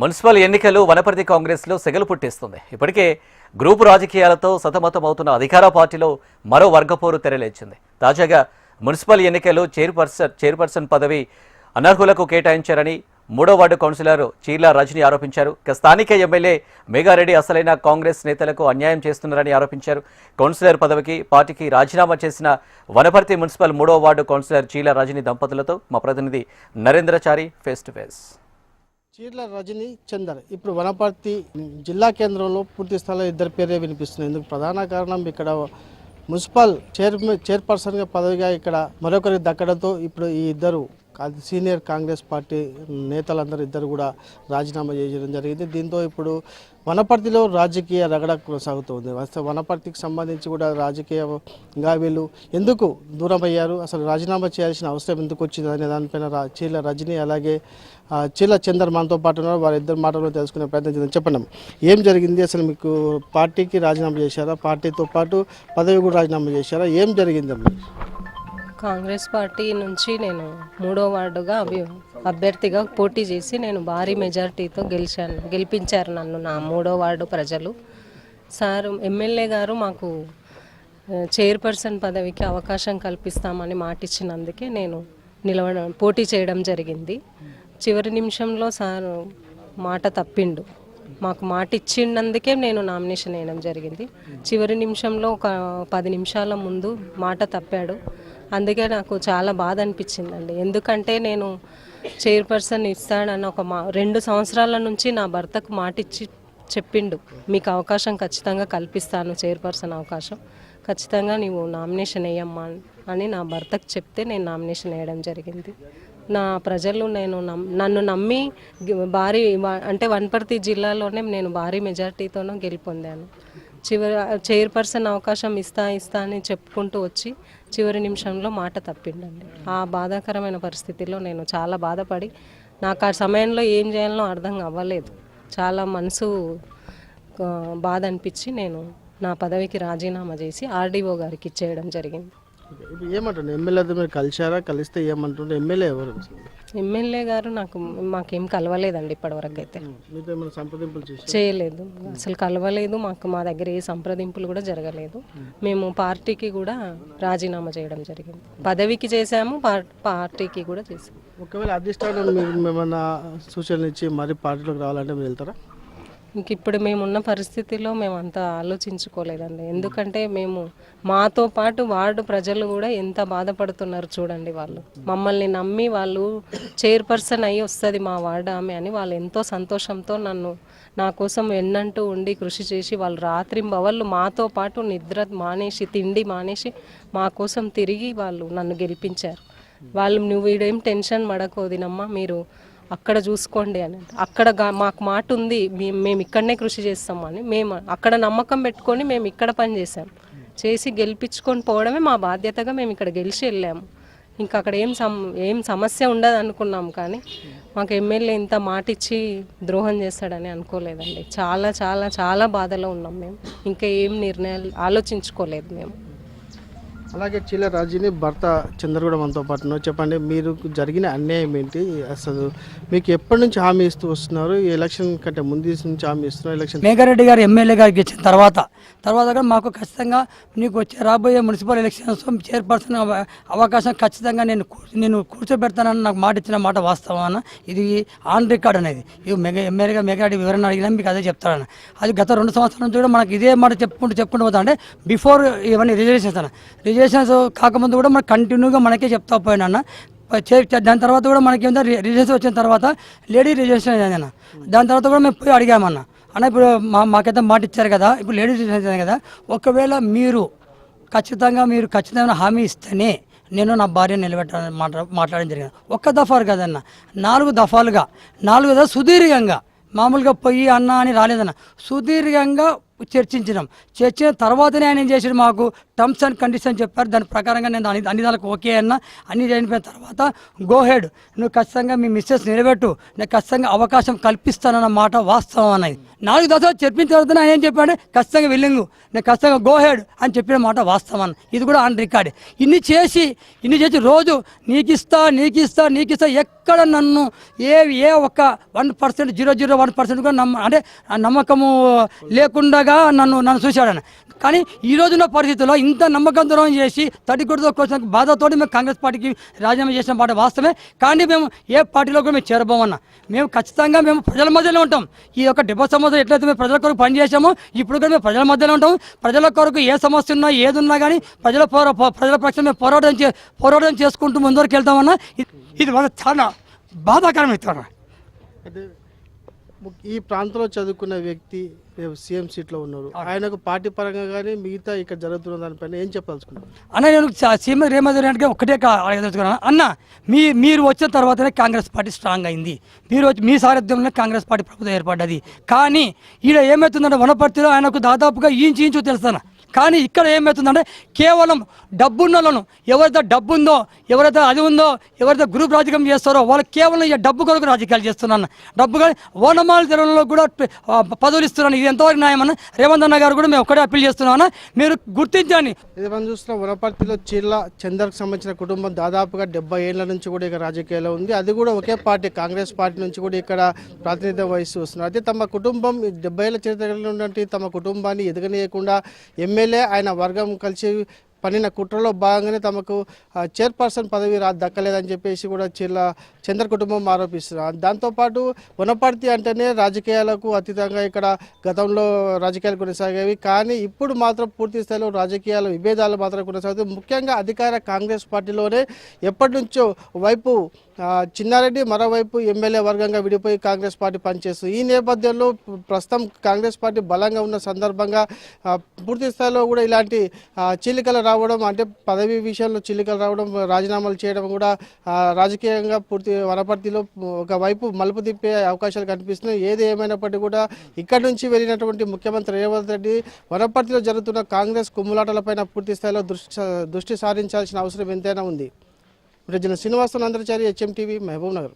Municipal ఎన్నికలు వనపర్తి కాంగ్రెస్లో సెగలు పుట్టిస్తుంది. ఇప్పటికే గ్రూపు రాజకీయాలతో సతమతమవుతున్న అధికార పార్టీలో మరో వర్గపోరు తెరలేచింది. తాజాగా మున్సిపల్ ఎన్నికలు చైర్పర్సన్ చైర్పర్సన్ పదవి అనర్హులకు కేటాయించారని మూడో వార్డు కౌన్సిలర్ చీర్ల రజని ఆరోపించారు. ఇక స్థానిక ఎమ్మెల్యే మేఘారెడ్డి అసలైన కాంగ్రెస్ నేతలకు అన్యాయం చేస్తున్నారని ఆరోపించారు. కౌన్సిలర్ పదవికి పార్టీకి రాజీనామా చేసిన వనపర్తి మున్సిపల్ మూడో వార్డు కౌన్సిలర్ చీల రజని దంపతులతో మా ప్రతినిధి Narendrachari face to face. Cheerla Rajani Chandar. ఇప్పుడు వనపర్తి జిల్లా కేంద్రంలో పూర్తి స్థాయిలో ఇద్దరు పేరే వినిపిస్తుంది ఇందుకు ప్రధాన కారణం ఇక్కడ మున్సిపల్ చైర్ చైర్పర్సన్గా పదవిగా ఇక్కడ మరొకరికి దక్కడంతో ఇప్పుడు ఈ ఇద్దరు సీనియర్ కాంగ్రెస్ పార్టీ నేతలందరూ ఇద్దరు కూడా రాజీనామా చేయడం జరిగింది. దీంతో ఇప్పుడు వనపర్తిలో రాజకీయ రగడ కొనసాగుతుంది. వస్తే వనపర్తికి సంబంధించి కూడా రాజకీయంగా వీళ్ళు ఎందుకు దూరం అయ్యారు అసలు రాజీనామా చేయాల్సిన అవసరం ఎందుకు వచ్చింది అనే దానిపైన రా చీల రజని అలాగే చీల చందర్ మనతో పాటు ఉన్నారు. వారి ఇద్దరు మాటల్లో తెలుసుకునే ప్రయత్నం చేద్దాం. చెప్పండి ఏం జరిగింది? అసలు మీకు పార్టీకి రాజీనామా చేశారా? పార్టీతో పాటు పదవి కూడా రాజీనామా చేశారా? ఏం జరిగిందమ్మా కాంగ్రెస్ పార్టీ నుంచి నేను మూడో వార్డుగా అభి అభ్యర్థిగా పోటీ చేసి నేను భారీ మెజారిటీతో గెలిచాను. గెలిపించారు నన్ను నా మూడో వార్డు ప్రజలు. సార్ ఎమ్మెల్యే గారు మాకు చైర్పర్సన్ పదవికి అవకాశం కల్పిస్తామని మాటిచ్చినందుకే నేను నిలవడం పోటీ చేయడం జరిగింది. చివరి నిమిషంలో సార్ మాట తప్పిండు. మాకు మాట ఇచ్చినందుకే నేను నామినేషన్ వేయడం జరిగింది. చివరి నిమిషంలో ఒక పది నిమిషాల ముందు మాట తప్పాడు. అందుకే నాకు చాలా బాధ అనిపించిందండి. ఎందుకంటే నేను చైర్పర్సన్ ఇస్తాడని ఒక మా రెండు సంవత్సరాల నుంచి నా భర్తకు మాటిచ్చి చెప్పిండు. మీకు అవకాశం ఖచ్చితంగా కల్పిస్తాను చైర్పర్సన్ అవకాశం. ఖచ్చితంగా నీవు నామినేషన్ వేయమ్మా అని నా భర్తకు చెప్తే నేను నామినేషన్ వేయడం జరిగింది. నా ప్రజలు నేను నమ్- నన్ను నమ్మి భారీ అంటే వనపర్తి జిల్లాలోనే నేను భారీ మెజార్టీతోనూ గెలుపొందాను. చివరి చైర్పర్సన్ అవకాశం ఇస్తా ఇస్తా అని చెప్పుకుంటూ వచ్చి చివరి నిమిషంలో మాట తప్పిండండి. ఆ బాధాకరమైన పరిస్థితిలో నేను చాలా బాధపడి నాకు ఆ సమయంలో ఏం చేయాలో అర్థం అవ్వలేదు. చాలా మనసు బాధ అనిపించి నేను నా పదవికి రాజీనామా చేసి ఆర్డీఓ గారికి ఇచ్చేయడం జరిగింది. ఇప్పుడు ఏమంటుండే ఎమ్మెల్యేతో మీరు కలిశారా? కలిస్తే ఏమంటుండే ఎమ్మెల్యే ఎవరు? ఎమ్మెల్యే గారు నాకు మాకేం కలవలేదండి ఇప్పటివరకు అయితే మీతో ఏమైనా సంప్రదింపులు చేసి చేయలేదు. అసలు కలవలేదు. మాకు మా దగ్గర ఏ సంప్రదింపులు కూడా జరగలేదు. మేము పార్టీకి కూడా రాజీనామా చేయడం జరిగింది. పదవికి చేసాము పార్- పార్టీకి కూడా చేసాము ఒకవేళ అధిష్టానం మీకు ఏమన్నా సూచనలు ఇచ్చి మరి పార్టీలోకి రావాలంటే మీరు వెళ్తారా? ఇంక ఇప్పుడు మేమున్న పరిస్థితిలో మేము అంత ఆలోచించుకోలేదండి ఎందుకంటే మేము మాతో పాటు వార్డు ప్రజలు కూడా ఎంత బాధపడుతున్నారు చూడండి వాళ్ళు. మమ్మల్ని నమ్మి వాళ్ళు చైర్పర్సన్ అయ్యి వస్తుంది మా వార్డు ఆమె అని వాళ్ళు ఎంతో సంతోషంతో నన్ను నా కోసం ఎన్నంటూ ఉండి కృషి చేసి వాళ్ళు రాత్రి బవళ్ళు మాతో పాటు నిద్ర మానేసి తిండి మానేసి మా కోసం తిరిగి వాళ్ళు నన్ను గెలిపించారు. వాళ్ళు నువ్వు ఈడేం టెన్షన్ పడకోదినమ్మా మీరు అక్కడ చూసుకోండి అని. అక్కడ మాకు మాట ఉంది మేము ఇక్కడనే కృషి చేస్తామని మేము అక్కడ నమ్మకం పెట్టుకొని మేము ఇక్కడ పని చేసాం చేసి గెలిపించుకొని పోవడమే మా బాధ్యతగా మేము ఇక్కడ గెలిచి వెళ్ళాము. ఇంకా అక్కడ ఏం సమ్ ఏం సమస్య ఉండదు అనుకున్నాం కానీ మాకు ఎమ్మెల్యే ఇంత మాట ఇచ్చి ద్రోహం చేస్తాడని అనుకోలేదండి. చాలా చాలా చాలా బాధలో ఉన్నాం మేము. ఇంకా ఏం నిర్ణయాలు ఆలోచించుకోలేదు మేము. అలాగే చీల రాజుని భర్త చంద్ర కూడా మనతో పాటు ఉన్నారు. చెప్పండి మీరు జరిగిన అన్యాయం ఏంటి? అసలు మీకు ఎప్పటి నుంచి హామీ ఇస్తూ వస్తున్నారు? ఎలక్షన్ కంటే ముందు నుంచి హామీ ఇస్తున్నారు ఎలక్షన్? మేఘారెడ్డి గారు ఎమ్మెల్యే గారికి ఇచ్చిన తర్వాత తర్వాత కూడా మాకు ఖచ్చితంగా నీకు వచ్చే రాబోయే మున్సిపల్ ఎలక్షన్స్ చైర్పర్సన్ అవ- అవకాశం ఖచ్చితంగా నేను నేను కూర్చోబెడతానని నాకు మాట ఇచ్చిన మాట వాస్తవాన ఇది ఆన్ రికార్డ్ అనేది. ఇది మెగా ఎమ్మెల్యేగా మేఘారెడ్డి వివరణ అడిగినా మీకు అదే చెప్తాను అది గత రెండు సంవత్సరాల నుంచి కూడా మనకి ఇదే మాట చెప్పుకుంటూ చెప్పుకుంటూ పోతా అంటే బిఫోర్ ఇవన్నీ రిజర్వేషన్ రిజర్వేషన్ రిలేషన్స్ కాకముందు కూడా మనకు కంటిన్యూగా మనకే చెప్తా పోయాను అన్న చే- దాని తర్వాత కూడా మనకి ఏంటంటే రిజర్వేషన్ వచ్చిన తర్వాత లేడీ రిజర్వేషన్ అయింది అన్న దాని తర్వాత కూడా మేము పోయి అడిగామన్న అన్న. ఇప్పుడు మా మాకైతే మాట ఇచ్చారు కదా ఇప్పుడు లేడీ రిజర్వేషన్ అయింది కదా ఒకవేళ మీరు ఖచ్చితంగా మీరు ఖచ్చితమైన హామీ ఇస్తేనే నేను నా భార్య నిలబెట్టాలని మాట్లా మాట్లాడడం జరిగింది. ఒక్క దఫాలు కదన్న. నాలుగు దఫాలుగా నాలుగు దఫా సుదీర్ఘంగా. మామూలుగా పోయి అన్న అని రాలేదన్న. సుదీర్ఘంగా చర్చించినాం. చర్చిన తర్వాతనే ఆయన ఏం చేశాడు మాకు టర్మ్స్ అండ్ కండిషన్ చెప్పారు. దాని ప్రకారంగా నేను అన్ని అన్ని దానికి ఓకే అన్న. అన్ని అయిపోయిన తర్వాత గోహెడ్ నువ్వు ఖచ్చితంగా మీ మిస్సెస్ నిలబెట్టు. నేను ఖచ్చితంగా అవకాశం కల్పిస్తానన్న మాట వాస్తవం అన్నది. నాలుగు దశలు చెప్పిన తర్వాత ఆయన ఏం చెప్పాడు? ఖచ్చితంగా విల్లింగు నేను ఖచ్చితంగా గోహెడ్ అని చెప్పిన మాట వాస్తవం అన్న ఇది కూడా ఆన్ రికార్డ్ ఇన్ని చేసి ఇన్ని చేసి రోజు నీకు ఇస్తా నీకు ఇస్తా నీకు ఇస్తా ఎక్కడ నన్ను ఏ ఏ ఒక్క one percent zero zero one percent కూడా నమ్మ అంటే నమ్మకము లేకుండా లేకుండగా నన్ను నన్ను చూశాడని కానీ ఈ రోజున్న పరిస్థితుల్లో ఇంత నమ్మకం దూరం చేసి తడి కోసం బాధతో బాధతోటి మేము కాంగ్రెస్ పార్టీకి రాజీనామా చేసిన మాట వాస్తవమే. కానీ మేము ఏ పార్టీలో కూడా మేము చేరబోమన్నా. మేము ఖచ్చితంగా మేము ప్రజల మధ్యలో ఉంటాం. ఈ యొక్క డెబ్బై సంవత్సరం ఎట్లయితే మేము ప్రజల కొరకు పనిచేసామో ఇప్పుడు కూడా మేము ప్రజల మధ్యలో ఉంటాం. ప్రజల కొరకు ఏ సమస్య ఉన్నా ఏది ఉన్నా కానీ ప్రజల పోరా ప్రజల పక్షం మేము పోరాటం చే పోరాటం చేసుకుంటూ ముందరికి వెళ్తామన్నా ఇది- ఇది చాలా బాధాకరమైన అంటే ఈ ప్రాంతంలో చదువుకున్న వ్యక్తి రేపు సీఎం సీట్లో ఉన్నారు. ఆయనకు పార్టీ పరంగా కానీ మిగతా ఇక్కడ జరుగుతున్న దానిపైన ఏం చెప్పదలుచుకున్నారు? అన్న నేను సీఎం రేవంత్ రెడ్డికి ఒకటే అడగదలుచుకున్నాను అన్న మీ మీరు వచ్చిన తర్వాతనే కాంగ్రెస్ పార్టీ స్ట్రాంగ్ అయింది. మీరు వచ్చి మీ సారథ్యంలో కాంగ్రెస్ పార్టీ ప్రభుత్వం ఏర్పడ్డది. కానీ ఈడ ఏమవుతుందంటే వనపర్తిలో ఆయనకు దాదాపుగా ఇంచు ఇంచు తెలుస్తాను కానీ ఇక్కడ ఏమవుతుందంటే కేవలం డబ్బున్న వాళ్ళను ఎవరైతే డబ్బు ఉందో ఎవరైతే అది ఉందో ఎవరైతే గ్రూప్ రాజకీయం చేస్తారో వాళ్ళు కేవలం ఈ డబ్బు కొరకు రాజకీయాలు చేస్తున్నాను డబ్బు కానీ ఓనమాల తెలంలో కూడా పదవులు ఇస్తున్నాను ఇది ఎంతవరకు న్యాయమని రేవంత్ అన్న గారు కూడా మేము ఒక్కడే అప్పీల్ చేస్తున్నాను మీరు గుర్తించండి. ఇది మనం చూస్తున్న వనపర్తిలో చీర్ల చందర్కి సంబంధించిన కుటుంబం దాదాపుగా డెబ్బై ఏళ్ళ నుంచి కూడా ఇక్కడ రాజకీయాల్లో ఉంది. అది కూడా ఒకే పార్టీ కాంగ్రెస్ పార్టీ నుంచి కూడా ఇక్కడ ప్రాతినిధ్యం వహిస్తూ వస్తున్నారు. అయితే తమ కుటుంబం డెబ్బై ఏళ్ళ చరిత్ర ఉన్నటువంటి తమ కుటుంబాన్ని ఎదగనీయకుండా ఎమ్మెల్యే ఆయన వర్గం కలిసి పనిన కుట్రలో భాగంగానే తమకు చైర్పర్సన్ పదవి రా దక్కలేదని చెప్పేసి కూడా చీర్ల చంద్ర కుటుంబం ఆరోపిస్తున్నారు. దాంతోపాటు వనపర్తి అంటేనే రాజకీయాలకు అతీతంగా ఇక్కడ గతంలో రాజకీయాలు కొనసాగేవి. కానీ ఇప్పుడు మాత్రం పూర్తి స్థాయిలో రాజకీయాల విభేదాలు మాత్రం కొనసాగుతాయి. ముఖ్యంగా అధికార కాంగ్రెస్ పార్టీలోనే ఎప్పటి నుంచో వైపు చిన్నారెడ్డి మరోవైపు ఎమ్మెల్యే వర్గంగా విడిపోయి కాంగ్రెస్ పార్టీ పనిచేస్తుంది ఈ నేపథ్యంలో ప్రస్తుతం కాంగ్రెస్ పార్టీ బలంగా ఉన్న సందర్భంగా పూర్తి స్థాయిలో కూడా ఇలాంటి ఆ, చీలికలు రావడం అంటే పదవి విషయంలో చీలికలు రావడం రాజీనామాలు చేయడం కూడా రాజకీయంగా పూర్తి వనపర్తిలో ఒకవైపు మలుపు తిప్పే అవకాశాలు కనిపిస్తున్నాయి. ఏది ఏమైనప్పటికీ కూడా ఇక్కడి నుంచి వెళ్ళినటువంటి ముఖ్యమంత్రి రేవంత్ రెడ్డి వనపర్తిలో జరుగుతున్న కాంగ్రెస్ కుమ్ములాటలపైన పూర్తి స్థాయిలో దృష్టి దృష్టి సారించాల్సిన అవసరం ఎంతైనా ఉంది. ప్రజల శ్రీనివాసన్ ఆంధ్రచారి హెచ్ఎం టీవీ మహబూబ్ నగర్.